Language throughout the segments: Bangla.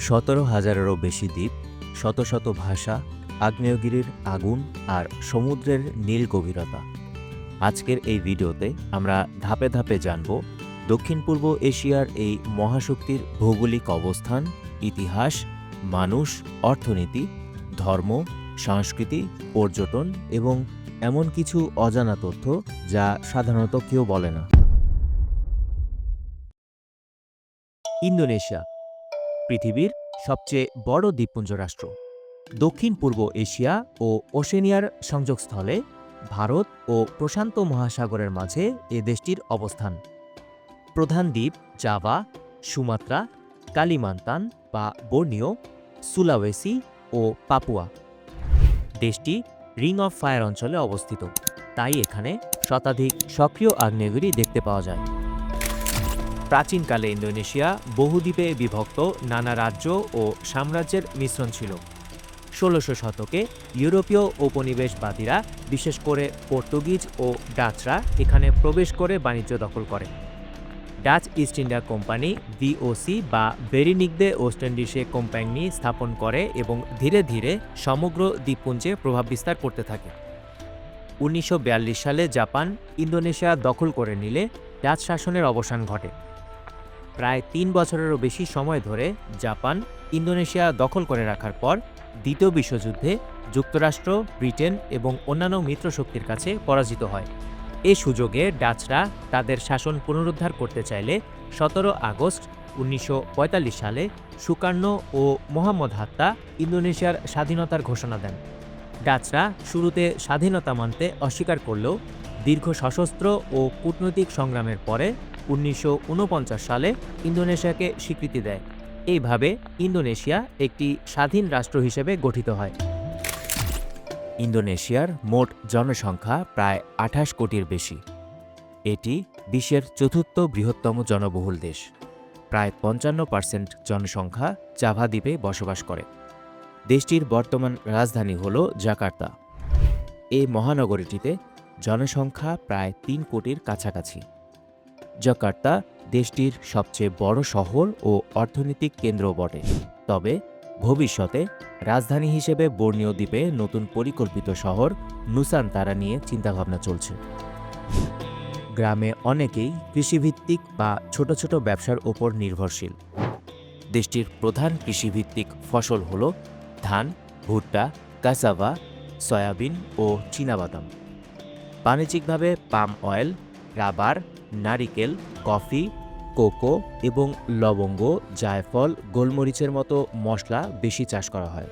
সতেরো হাজারেরও বেশি দ্বীপ, শত শত ভাষা, আগ্নেয়গিরির আগুন আর সমুদ্রের নীল গভীরতা। আজকের এই ভিডিওতে আমরা ধাপে ধাপে জানব দক্ষিণ পূর্ব এশিয়ার এই মহাশক্তির ভৌগোলিক অবস্থান, ইতিহাস, মানুষ, অর্থনীতি, ধর্ম, সংস্কৃতি, পর্যটন এবং এমন কিছু অজানা তথ্য যা সাধারণত কেউ বলে না। ইন্দোনেশিয়া পৃথিবীর সবচেয়ে বড় দ্বীপপুঞ্জ রাষ্ট্র। দক্ষিণ, পূর্ব এশিয়া ও ওশেনিয়ার সংযোগস্থলে ভারত ও প্রশান্ত মহাসাগরের মাঝে এ দেশটির অবস্থান। প্রধান দ্বীপ জাভা, সুমাত্রা, কালিমান্তান বা বর্নিও সুলাওয়েসি ও পাপুয়া। দেশটি রিং অফ ফায়ার অঞ্চলে অবস্থিত। তাই এখানে শতাধিক সক্রিয় আগ্নেয়গিরি দেখতে পাওয়া যায়। প্রাচীনকালে ইন্দোনেশিয়া বহুদ্বীপে বিভক্ত নানা রাজ্য ও সাম্রাজ্যের মিশ্রণ ছিল। ষোলোশো শতকে ইউরোপীয় ঔপনিবেশবাদীরা বিশেষ করে পর্তুগিজ ও ডাচরা, এখানে প্রবেশ করে বাণিজ্য দখল করে। Dutch East India Company VOC বা বেরিনিকদে ওয়েস্ট ইন্ডিসে কোম্পানি স্থাপন করে এবং ধীরে ধীরে সমগ্র দ্বীপপুঞ্জে প্রভাব বিস্তার করতে থাকে। উনিশশো বিয়াল্লিশ সালে জাপান ইন্দোনেশিয়া দখল করে নিলে ডাচ শাসনের অবসান ঘটে। প্রায় তিন বছরেরও বেশি সময় ধরে জাপান, ইন্দোনেশিয়া দখল করে রাখার পর দ্বিতীয় বিশ্বযুদ্ধে যুক্তরাষ্ট্র, ব্রিটেন এবং অন্যান্য মিত্রশক্তির কাছে পরাজিত হয়। এ সুযোগে ডাচরা তাদের শাসন পুনরুদ্ধার করতে চাইলে সতেরো আগস্ট উনিশশো পঁয়তাল্লিশ সালে সুকার্ণ ও মোহাম্মদ হাত্তা ইন্দোনেশিয়ার স্বাধীনতার ঘোষণা দেন। ডাচরা শুরুতে স্বাধীনতা মানতে অস্বীকার করলেও দীর্ঘ সশস্ত্র ও কূটনৈতিক সংগ্রামের পরে উনিশশো ঊনপঞ্চাশ সালে ইন্দোনেশিয়াকে স্বীকৃতি দেয়। এইভাবে ইন্দোনেশিয়া একটি স্বাধীন রাষ্ট্র হিসেবে গঠিত হয়। ইন্দোনেশিয়ার মোট জনসংখ্যা প্রায় আঠাশ কোটির বেশি। এটি বিশ্বের চতুর্থ বৃহত্তম জনবহুল দেশ। প্রায় পঞ্চান্ন পার্সেন্ট জনসংখ্যা জাভা দ্বীপে বসবাস করে। দেশটির বর্তমান রাজধানী হল জাকার্তা। এই মহানগরীটিতে জনসংখ্যা প্রায় তিন কোটির কাছাকাছি। জাকার্তা দেশটির সবচেয়ে বড় শহর ও অর্থনৈতিক কেন্দ্র বটে। তবে ভবিষ্যতে রাজধানী হিসেবে বর্ণীয় দ্বীপে নতুন পরিকল্পিত শহর নুসানতারা নিয়ে চিন্তাভাবনা চলছে। গ্রামে অনেকেই কৃষিভিত্তিক বা ছোট ছোট ব্যবসার ওপর নির্ভরশীল। দেশটির প্রধান কৃষিভিত্তিক ফসল হল ধান, ভুট্টা কাসাভা সয়াবিন ও চীনাবাদাম। বাণিজ্যিকভাবে পাম অয়েল, রাবার নারিকেল, কফি, কোকো এবং লবঙ্গ, জায়ফল, গোলমরিচের মতো মশলা বেশি চাষ করা হয়।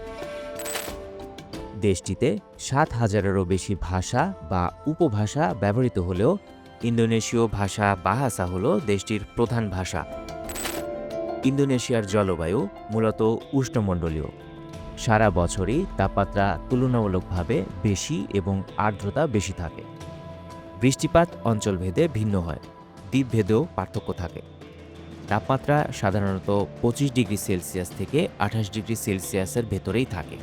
দেশটিতে সাত হাজারেরও বেশি ভাষা বা উপভাষা ব্যবহৃত হলেও ইন্দোনেশীয় ভাষা বাহাসা হল দেশটির প্রধান ভাষা। ইন্দোনেশিয়ার জলবায়ু মূলত উষ্ণমণ্ডলীয়। সারা বছরই তাপমাত্রা তুলনামূলকভাবে বেশি এবং আর্দ্রতা বেশি থাকে। বৃষ্টিপাত অঞ্চলভেদে ভিন্ন হয়, দ্বীপভেদেও পার্থক্য থাকে। তাপমাত্রা সাধারণত পঁচিশ ডিগ্রি সেলসিয়াস থেকে আঠাশ ডিগ্রি সেলসিয়াসের ভেতরেই থাকে।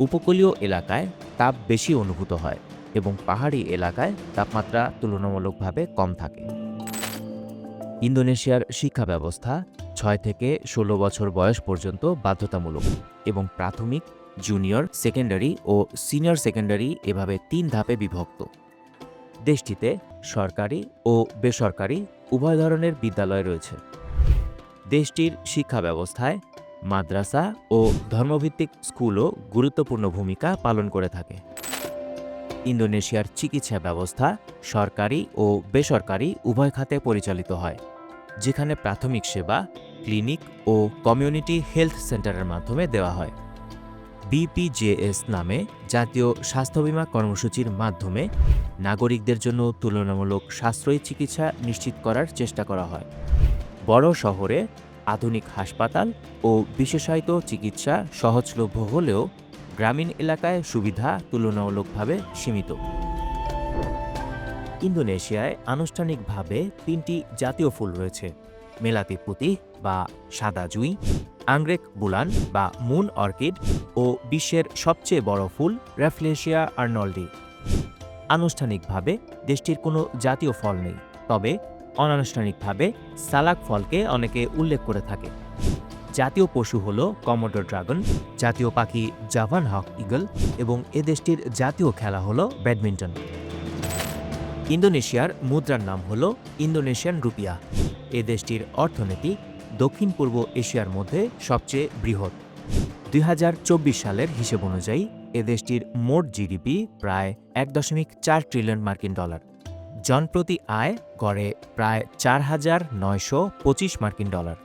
উপকূলীয় এলাকায় তাপ বেশি অনুভূত হয় এবং পাহাড়ি এলাকায় তাপমাত্রা তুলনামূলকভাবে কম থাকে। ইন্দোনেশিয়ার শিক্ষা ব্যবস্থা ছয় থেকে ষোলো বছর বয়স পর্যন্ত বাধ্যতামূলক এবং প্রাথমিক, জুনিয়র সেকেন্ডারি ও সিনিয়র সেকেন্ডারি এভাবে তিন ধাপে বিভক্ত। দেশটিতে সরকারি ও বেসরকারি উভয় ধরনের বিদ্যালয় রয়েছে। দেশটির শিক্ষা ব্যবস্থায় মাদ্রাসা ও ধর্মভিত্তিক স্কুলও গুরুত্বপূর্ণ ভূমিকা পালন করে থাকে। ইন্দোনেশিয়ার চিকিৎসা ব্যবস্থা সরকারি ও বেসরকারি উভয় খাতে পরিচালিত হয়, যেখানে প্রাথমিক সেবা, ক্লিনিক ও কমিউনিটি হেলথ সেন্টারের মাধ্যমে দেওয়া হয়। বিপিজেএস নামে জাতীয় স্বাস্থ্য বীমা কর্মসূচির মাধ্যমে নাগরিকদের জন্য তুলনামূলক সাশ্রয়ী চিকিৎসা নিশ্চিত করার চেষ্টা করা হয়। বড় শহরে আধুনিক হাসপাতাল ও বিশেষায়িত চিকিৎসা সহজলভ্য হলেও গ্রামীণ এলাকায় সুবিধা তুলনামূলকভাবে সীমিত। ইন্দোনেশিয়ায় আনুষ্ঠানিকভাবে তিনটি জাতীয় ফুল রয়েছে। মেলাতিপুতি বা সাদা জুই, আংরেক বুলান বা মুন অর্কিড ও বিশ্বের সবচেয়ে বড় ফুল র্যাফলেশিয়া আর্নল্ডি। আনুষ্ঠানিকভাবে দেশটির কোনো জাতীয় ফল নেই, তবে অনানুষ্ঠানিকভাবে সালাক ফলকে অনেকে উল্লেখ করে থাকে। জাতীয় পশু হল কমোডো ড্রাগন, জাতীয় পাখি জাভান হক ইগল এবং এ দেশটির জাতীয় খেলা হল ব্যাডমিন্টন। ইন্দোনেশিয়ার মুদ্রার নাম হল ইন্দোনেশিয়ান রুপিয়া। এ দেশটির অর্থনীতি দক্ষিণ পূর্ব এশিয়ার মধ্যে সবচেয়ে বৃহৎ। দুই হাজার চব্বিশ সালের হিসেব অনুযায়ী, এ দেশটির মোট জিডিপি প্রায় এক দশমিক চার ট্রিলিয়ন মার্কিন ডলার। জনপ্রতি আয় গড়ে প্রায় চার হাজার নয়শো পঁচিশ মার্কিন ডলার।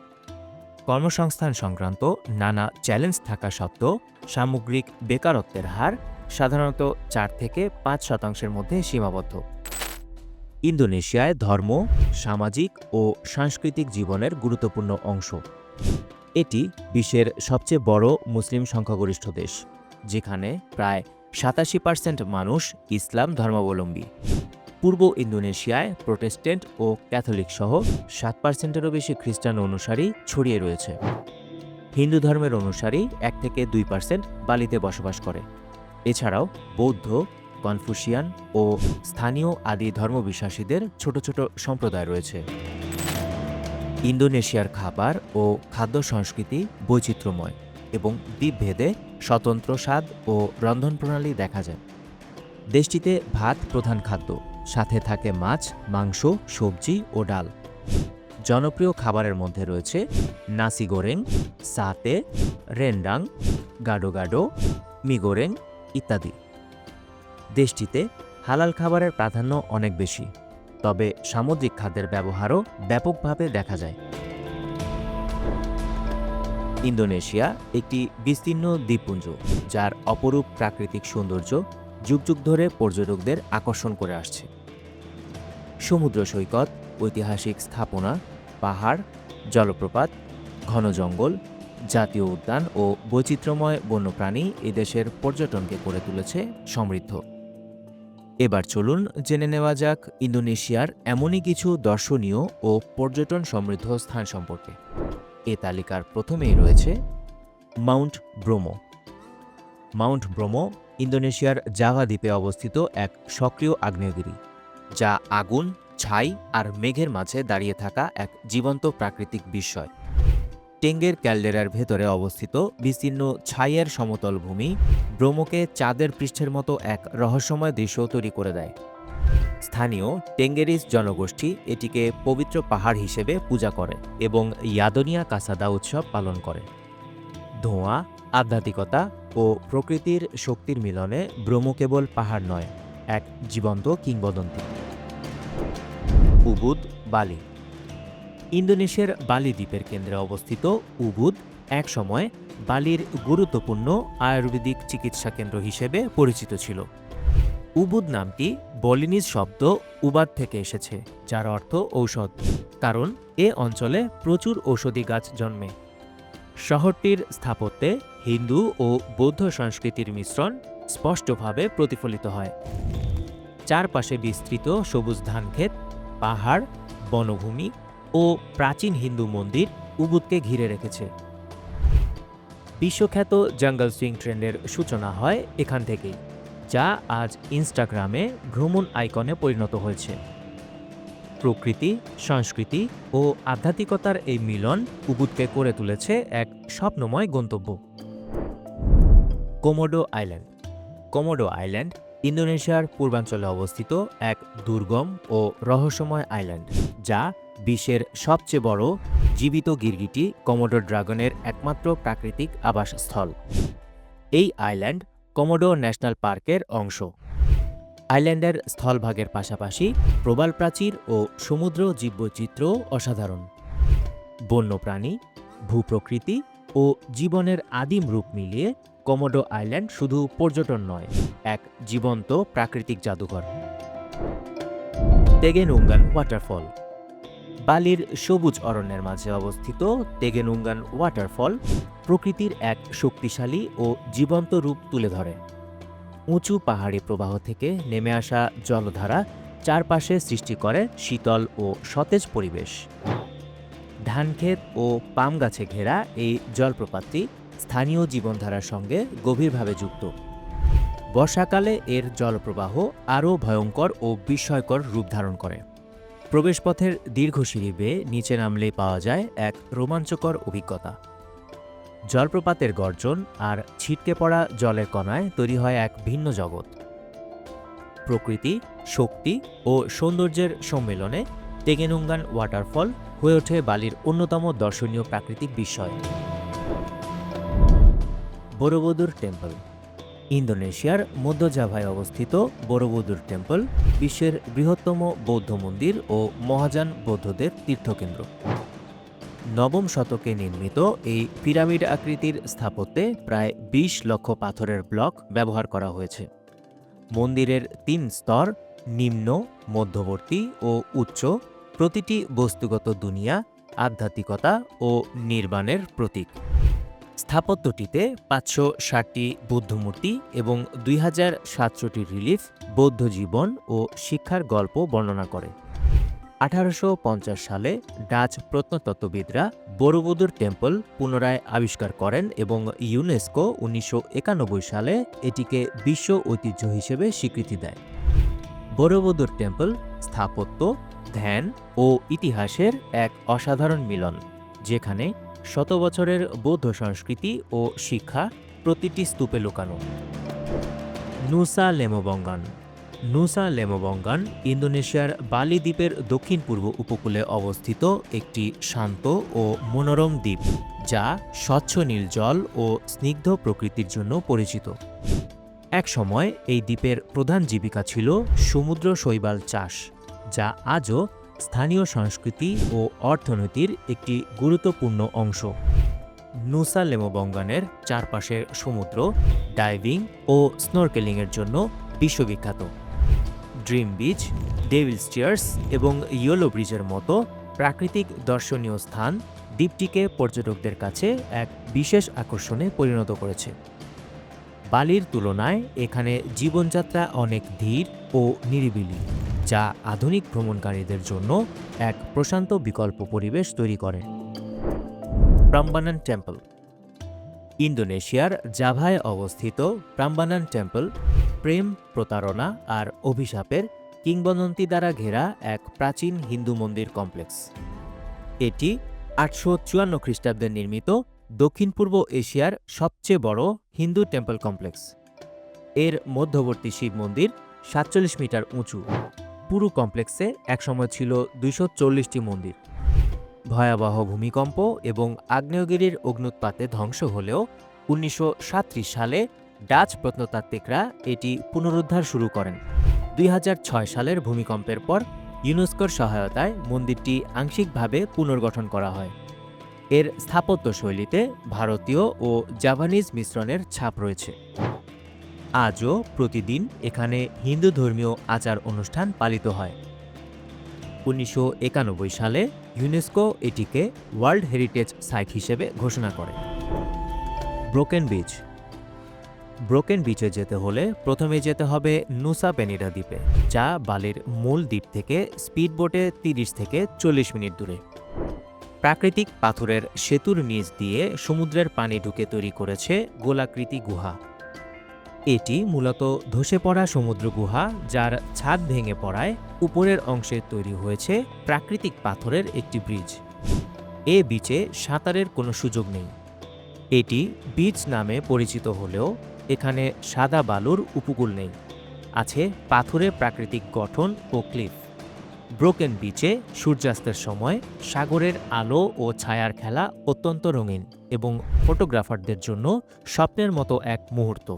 কর্মসংস্থান সংক্রান্ত নানা চ্যালেঞ্জ থাকা সত্ত্বেও, সামগ্রিক বেকারত্বের হার সাধারণত চার থেকে পাঁচ শতাংশের মধ্যে সীমাবদ্ধ। ইন্দোনেশিয়ায় ধর্ম, সামাজিক ও সাংস্কৃতিক জীবনের গুরুত্বপূর্ণ অংশ। এটি বিশ্বের সবচেয়ে বড় মুসলিম সংখ্যাগরিষ্ঠ দেশ, যেখানে প্রায় সাতাশি পার্সেন্ট মানুষ ইসলাম ধর্মাবলম্বী। পূর্ব ইন্দোনেশিয়ায় প্রোটেস্ট্যান্ট ও ক্যাথলিক সহ সাত পার্সেন্টেরও বেশি খ্রিস্টান অনুসারী ছড়িয়ে রয়েছে। হিন্দু ধর্মের অনুসারী এক থেকে দুই পার্সেন্ট বালিতে বসবাস করে। এছাড়াও বৌদ্ধ কনফুসিয়ান ও স্থানীয় আদি ধর্মবিশ্বাসীদের ছোট ছোট সম্প্রদায় রয়েছে। ইন্দোনেশিয়ার খাবার ও খাদ্য সংস্কৃতি বৈচিত্র্যময় এবং দ্বীপভেদে স্বতন্ত্র স্বাদ ও রন্ধন প্রণালী দেখা যায়। দেশটিতে ভাত প্রধান খাদ্য, সাথে থাকে মাছ, মাংস, সবজি ও ডাল। জনপ্রিয় খাবারের মধ্যে রয়েছে নাসি গোরেং, সাতে রেন্ডাং গাডো গাডো, মিগোরেং ইত্যাদি। দেশটিতে হালাল খাবারের প্রাধান্য অনেক বেশি, তবে সামুদ্রিক খাদ্যের ব্যবহারও ব্যাপকভাবে দেখা যায়। ইন্দোনেশিয়া একটি বিস্তীর্ণ দ্বীপপুঞ্জ, যার অপরূপ প্রাকৃতিক সৌন্দর্য যুগ যুগ ধরে পর্যটকদের আকর্ষণ করে আসছে। সমুদ্র সৈকত, ঐতিহাসিক স্থাপনা, পাহাড়, জলপ্রপাত, ঘন জঙ্গল, জাতীয় উদ্যান ও বৈচিত্র্যময় বন্যপ্রাণী এদেশের পর্যটনকে করে তুলেছে সমৃদ্ধ। এবার চলুন জেনে নেওয়া যাক ইন্দোনেশিয়ার এমনই কিছু দর্শনীয় ও পর্যটন সমৃদ্ধ স্থান সম্পর্কে। এ তালিকার প্রথমেই রয়েছে মাউন্ট ব্রোমো। মাউন্ট ব্রোমো ইন্দোনেশিয়ার জাভা দ্বীপে অবস্থিত এক সক্রিয় আগ্নেয়গিরি, যা আগুন, ছাই আর মেঘের মাঝে দাঁড়িয়ে থাকা এক জীবন্ত প্রাকৃতিক বিস্ময়। টেঙ্গের ক্যালডেরার ভেতরে অবস্থিত বিস্তীর্ণ ছাইয়ের সমতল ভূমি ব্রহ্মকে চাঁদের পৃষ্ঠের মতো এক রহস্যময় দৃশ্য তৈরি করে দেয়। স্থানীয় টেঙ্গেরিস জনগোষ্ঠী এটিকে পবিত্র পাহাড় হিসেবে পূজা করে এবং ইয়াদনিয়া কাসাদা উৎসব পালন করে। ধোঁয়া, আধ্যাত্মিকতা ও প্রকৃতির শক্তির মিলনে ব্রহ্ম কেবল পাহাড় নয়, এক জীবন্ত কিংবদন্তি। উবুদ, বালি ইন্দোনেশিয়ার বালি দ্বীপের কেন্দ্রে অবস্থিত উবুদ একসময় বালির গুরুত্বপূর্ণ আয়ুর্বেদিক চিকিৎসা কেন্দ্র হিসেবে পরিচিত ছিল। উবুদ নামটি বলিনিজ শব্দ উবাদ থেকে এসেছে, যার অর্থ ঔষধ, কারণ এ অঞ্চলে প্রচুর ঔষধি গাছ জন্মে। শহরটির স্থাপত্যে হিন্দু ও বৌদ্ধ সংস্কৃতির মিশ্রণ স্পষ্টভাবে প্রতিফলিত হয়। চারপাশে বিস্তৃত সবুজ ধানক্ষেত, পাহাড়, বনভূমি ও প্রাচীন হিন্দু মন্দির উবুদকে ঘিরে রেখেছে। বিশ্বখ্যাত জঙ্গল সুইং ট্রেন্ডের সূচনা হয় এখান থেকেই, যা আজ ইনস্টাগ্রামে ভ্রমণ আইকনে পরিণত হয়েছে। প্রকৃতি, সংস্কৃতি ও আধ্যাত্মিকতার এই মিলন উবুদকে করে তুলেছে এক স্বপ্নময় গন্তব্য। Komodo island. কোমোডো আইল্যান্ড, ইন্দোনেশিয়ার পূর্বাঞ্চলে অবস্থিত এক দুর্গম ও রহস্যময় আইল্যান্ড, যা বিশ্বের সবচেয়ে বড় জীবিত গিরগিটি কমোডো ড্রাগনের একমাত্র প্রাকৃতিক আবাসস্থল। এই আইল্যান্ড কমোডো ন্যাশনাল পার্কের অংশ। আইল্যান্ডের স্থলভাগের পাশাপাশি প্রবাল প্রাচীর ও সমুদ্র জীববৈচিত্র্য অসাধারণ। বন্যপ্রাণী, ভূপ্রকৃতি ও জীবনের আদিম রূপ মিলিয়ে কমোডো আইল্যান্ড শুধু পর্যটন নয়, এক জীবন্ত প্রাকৃতিক জাদুঘর। Tegenungan waterfall. বালির সবুজ অরণ্যের মাঝে অবস্থিত তেগেনুঙ্গান ওয়াটারফল প্রকৃতির এক শক্তিশালী ও জীবন্ত রূপ তুলে ধরে। উঁচু পাহাড়ি প্রবাহ থেকে নেমে আসা জলধারা চারপাশে সৃষ্টি করে শীতল ও সতেজ পরিবেশ। ধানক্ষেত ও পাম গাছে ঘেরা এই জলপ্রপাতটি স্থানীয় জীবনধারার সঙ্গে গভীরভাবে যুক্ত। বর্ষাকালে এর জলপ্রবাহ আরও ভয়ঙ্কর ও বিস্ময়কর রূপ ধারণ করে। প্রবেশপথের দীর্ঘ সিঁড়ি বেয়ে নিচে নামলেই পাওয়া যায় এক রোমাঞ্চকর অভিজ্ঞতা। জলপ্রপাতের গর্জন আর ছিটকে পড়া জলের কণায় তৈরি হয় এক ভিন্ন জগৎ। প্রকৃতি, শক্তি ও সৌন্দর্যের সম্মেলনে তেগেনুঙ্গান ওয়াটারফল হয়ে ওঠে বালির অন্যতম দর্শনীয় প্রাকৃতিক বিস্ময়। বড়বুদুর টেম্পল ইন্দোনেশিয়ার মধ্য জাভায় অবস্থিত বড়বুদুর টেম্পল বিশ্বের বৃহত্তম বৌদ্ধ মন্দির ও মহাযান বৌদ্ধদের তীর্থকেন্দ্র। নবম শতকে নির্মিত এই পিরামিড আকৃতির স্থাপত্যে প্রায় ২০ লক্ষ পাথরের ব্লক ব্যবহার করা হয়েছে। মন্দিরের তিন স্তর, নিম্ন, মধ্যবর্তী ও উচ্চ, প্রতিটি বস্তুগত দুনিয়া, আধ্যাত্মিকতা ও নির্বাণের প্রতীক। স্থাপত্যটিতে পাঁচশো ষাটটি বুদ্ধমূর্তি এবং দুই হাজার সাতশোটি রিলিফ, বৌদ্ধ জীবন ও শিক্ষার গল্প বর্ণনা করে। আঠারোশো পঞ্চাশ সালে ডাচ প্রত্নতত্ত্ববিদরা বড়বুদুর টেম্পল পুনরায় আবিষ্কার করেন এবং ইউনেস্কো উনিশশো একানব্বই সালে এটিকে বিশ্ব ঐতিহ্য হিসেবে স্বীকৃতি দেয়। বড়বুদুর টেম্পল স্থাপত্য, ধ্যান ও ইতিহাসের এক অসাধারণ মিলন, যেখানে শত বছরের বৌদ্ধ সংস্কৃতি ও শিক্ষা প্রতিটি স্তূপে লুকানো। নুসা লেমোবঙ্গান। নুসা লেমোবঙ্গান ইন্দোনেশিয়ার বালি দ্বীপের দক্ষিণ পূর্ব উপকূলে অবস্থিত একটি শান্ত ও মনোরম দ্বীপ, যা স্বচ্ছ নীল জল ও স্নিগ্ধ প্রকৃতির জন্য পরিচিত। এক সময় এই দ্বীপের প্রধান জীবিকা ছিল সমুদ্র শৈবাল চাষ, যা আজও স্থানীয় সংস্কৃতি ও অর্থনীতির একটি গুরুত্বপূর্ণ অংশ। নুসা লেমোবঙ্গানের চারপাশের সমুদ্র, ডাইভিং ও স্নোরকেলিংয়ের জন্য বিশ্ববিখ্যাত। ড্রিম বিচ, ডেভিল স্টিয়ার্স এবং ইয়েলো ব্রিজের মতো প্রাকৃতিক দর্শনীয় স্থান দ্বীপটিকে পর্যটকদের কাছে এক বিশেষ আকর্ষণে পরিণত করেছে। বালির তুলনায় এখানে জীবনযাত্রা অনেক ধীর ও নিরিবিলি। যা আধুনিক ভ্রমণকারীদের জন্য এক প্রশান্ত বিকল্প পরিবেশ তৈরি করে। প্রাম্বানান টেম্পল, ইন্দোনেশিয়ার জাভায় অবস্থিত প্রাম্বানান টেম্পল, প্রেম প্রতারণা আর অভিশাপের কিংবদন্তি দ্বারা ঘেরা এক প্রাচীন হিন্দু মন্দির কমপ্লেক্স। এটি আটশো চুয়ান্ন খ্রিস্টাব্দে নির্মিত দক্ষিণ পূর্ব এশিয়ার সবচেয়ে বড় হিন্দু টেম্পল কমপ্লেক্স। এর মধ্যবর্তী শিব মন্দির সাতচল্লিশ মিটার উঁচু। পুরো কমপ্লেক্সে একসময় ছিল দুইশো চল্লিশটি মন্দির। ভয়াবহ ভূমিকম্প এবং আগ্নেয়গিরির অগ্নুৎপাতে ধ্বংস হলেও উনিশশো সালে ডাচ প্রত্নতাত্ত্বিকরা এটি পুনরুদ্ধার শুরু করেন। দুই হাজার ছয় সালের ভূমিকম্পের পর ইউনেস্কোর সহায়তায় মন্দিরটি আংশিকভাবে পুনর্গঠন করা হয়। এর স্থাপত্য শৈলীতে ভারতীয় ও জাপানিজ মিশ্রণের ছাপ রয়েছে। আজও প্রতিদিন এখানে হিন্দু ধর্মীয় আচার অনুষ্ঠান পালিত হয়। উনিশশো একানব্বই সালে ইউনেস্কো এটিকে ওয়ার্ল্ড হেরিটেজ সাইট হিসেবে ঘোষণা করে। Broken beach. ব্রোকেন বিচে যেতে হলে প্রথমে যেতে হবে নুসা পেনিডা দ্বীপে, যা বালির মূল দ্বীপ থেকে স্পিডবোটে 30 থেকে চল্লিশ মিনিট দূরে। প্রাকৃতিক পাথরের সেতুর নিচ দিয়ে সমুদ্রের পানি ঢুকে তৈরি করেছে গোলাকৃতি গুহা। এটি মূলত ধসে পড়া সমুদ্র গুহা যার ছাদ ভেঙে পড়ায় উপরের অংশে তৈরি হয়েছে প্রাকৃতিক পাথরের একটি ব্রিজ। এ বিচে সাঁতারের কোনো সুযোগ নেই। এটি বিচ নামে পরিচিত হলেও এখানে সাদা বালুর উপকূল নেই। আছে পাথুরে প্রাকৃতিক গঠন ও ক্লিফ। ব্রোকেন বিচে সূর্যাস্তের সময় সাগরের আলো ও ছায়ার খেলা অত্যন্ত রঙিন এবং ফটোগ্রাফারদের জন্য স্বপ্নের মতো এক মুহূর্ত।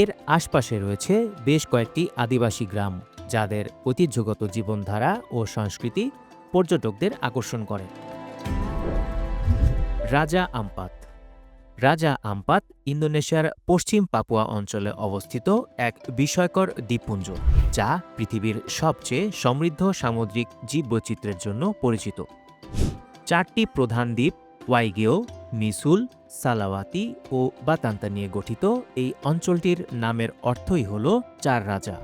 এর আশপাশে রয়েছে বেশ কয়েকটি আদিবাসী গ্রাম, যাদের ঐতিহ্যগত জীবনধারা ও সংস্কৃতি পর্যটকদের আকর্ষণ করে। রাজা আমপাত। রাজা আমপাত ইন্দোনেশিয়ার পশ্চিম পাপুয়া অঞ্চলে অবস্থিত এক বিস্ময়কর দ্বীপপুঞ্জ, যা পৃথিবীর সবচেয়ে সমৃদ্ধ সামুদ্রিক জীববৈচিত্র্যের জন্য পরিচিত। চারটি প্রধান দ্বীপ, ওয়াইগেও, মিসুল সালাওয়াতি ও বাতান্তা নিয়ে গঠিত এই অঞ্চলটির নামের অর্থই হল চার রাজা।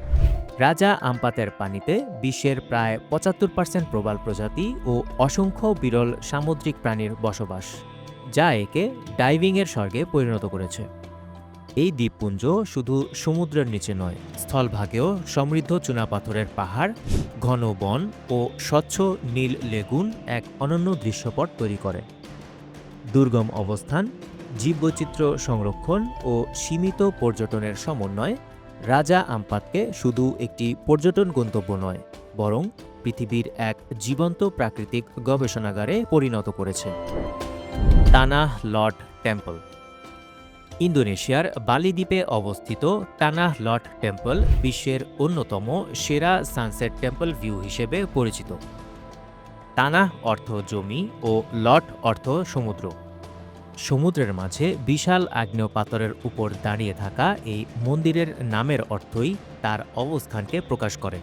রাজা আমপাতের পানিতে বিশ্বের প্রায় পঁচাত্তর পার্সেন্ট প্রবাল প্রজাতি ও অসংখ্য বিরল সামুদ্রিক প্রাণীর বসবাস, যা একে ডাইভিংয়ের স্বর্গে পরিণত করেছে। এই দ্বীপপুঞ্জ শুধু সমুদ্রের নিচে নয়, স্থলভাগেও সমৃদ্ধ চুনাপাথরের পাহাড়, ঘন বন ও স্বচ্ছ নীল লেগুন এক অনন্য দৃশ্যপট তৈরি করে। দুর্গম অবস্থান, জীববৈচিত্র্য সংরক্ষণ ও সীমিত পর্যটনের সমন্বয় রাজা আমপাতকে শুধু একটি পর্যটন গন্তব্য নয়, বরং পৃথিবীর এক জীবন্ত প্রাকৃতিক গবেষণাগারে পরিণত করেছে। তানাহ লট টেম্পল ইন্দোনেশিয়ার বালি দ্বীপে অবস্থিত তানাহ লট টেম্পল বিশ্বের অন্যতম সেরা সানসেট টেম্পল ভিউ হিসেবে পরিচিত। তানাহ অর্থ জমি ও লট অর্থ সমুদ্র। সমুদ্রের মাঝে বিশাল আগ্নেয় পাথরের উপর দাঁড়িয়ে থাকা এই মন্দিরের নামের অর্থই তার অবস্থানকে প্রকাশ করে।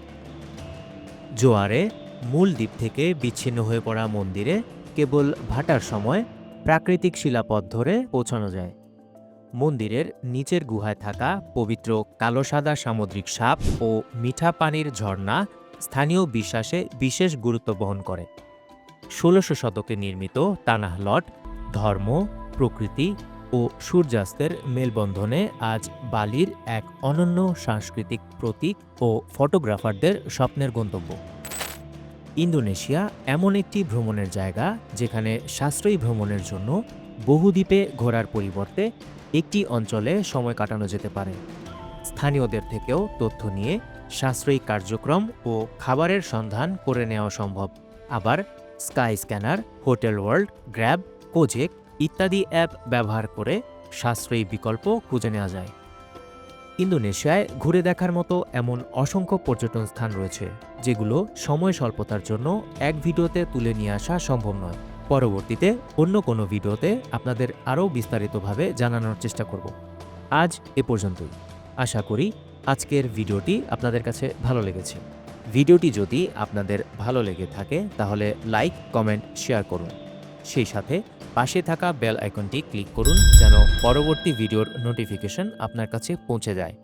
জোয়ারে, মূল দ্বীপ থেকে বিচ্ছিন্ন হয়ে পড়া মন্দিরে কেবল ভাটার সময় প্রাকৃতিক শিলাপথ ধরে পৌঁছানো যায়। মন্দিরের নিচের গুহায় থাকা পবিত্র কালো সাদা সামুদ্রিক সাপ ও মিঠা পানির ঝর্ণা স্থানীয় বিশ্বাসে বিশেষ গুরুত্ব বহন করে। ষোলোশো শতকে নির্মিত তানাহ লট ধর্ম, প্রকৃতি ও সূর্যাস্তের মেলবন্ধনে আজ বালির এক অনন্য সাংস্কৃতিক প্রতীক ও ফটোগ্রাফারদের স্বপ্নের গন্তব্য। ইন্দোনেশিয়া এমন একটি ভ্রমণের জায়গা যেখানে সাশ্রয়ী ভ্রমণের জন্য বহুদ্বীপে ঘোরার পরিবর্তে একটি অঞ্চলে সময় কাটানো যেতে পারে। স্থানীয়দের থেকেও তথ্য নিয়ে সাশ্রয়ী কার্যক্রম ও খাবারের সন্ধান করে নেওয়া সম্ভব। আবার Skyscanner Hotel World, Grab, Gojek ইত্যাদি অ্যাপ ব্যবহার করে সাশ্রয়ী বিকল্প খুঁজে নেওয়া যায়। ইন্দোনেশিয়ায় ঘুরে দেখার মতো এমন অসংখ্য পর্যটন স্থান রয়েছে, যেগুলো সময় স্বল্পতার জন্য এক ভিডিওতে তুলে নিয়ে আসা সম্ভব নয়। পরবর্তীতে অন্য কোনো ভিডিওতে আপনাদের আরও বিস্তারিতভাবে জানানোর চেষ্টা করব। আজ এ পর্যন্তই। আশা করি আজকের ভিডিওটি আপনাদের কাছে ভালো লেগেছে। ভিডিওটি যদি আপনাদের ভালো লেগে থাকে, তাহলে লাইক, কমেন্ট, শেয়ার করুন। সেই সাথে পাশে থাকা বেল আইকনটি ক্লিক করুন যেন পরবর্তী ভিডিওর নোটিফিকেশন আপনার কাছে পৌঁছে যায়।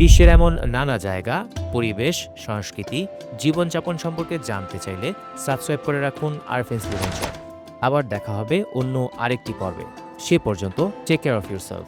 বিশ্বের এমন নানা জায়গা, পরিবেশ, সংস্কৃতি, জীবনযাপন সম্পর্কে জানতে চাইলে সাবস্ক্রাইব করে রাখুন আরফেন্স লিভেঞ্চার আবার দেখা হবে অন্য আরেকটি পর্বে। সে পর্যন্ত টেক কেয়ার অফ ইউরসেলফ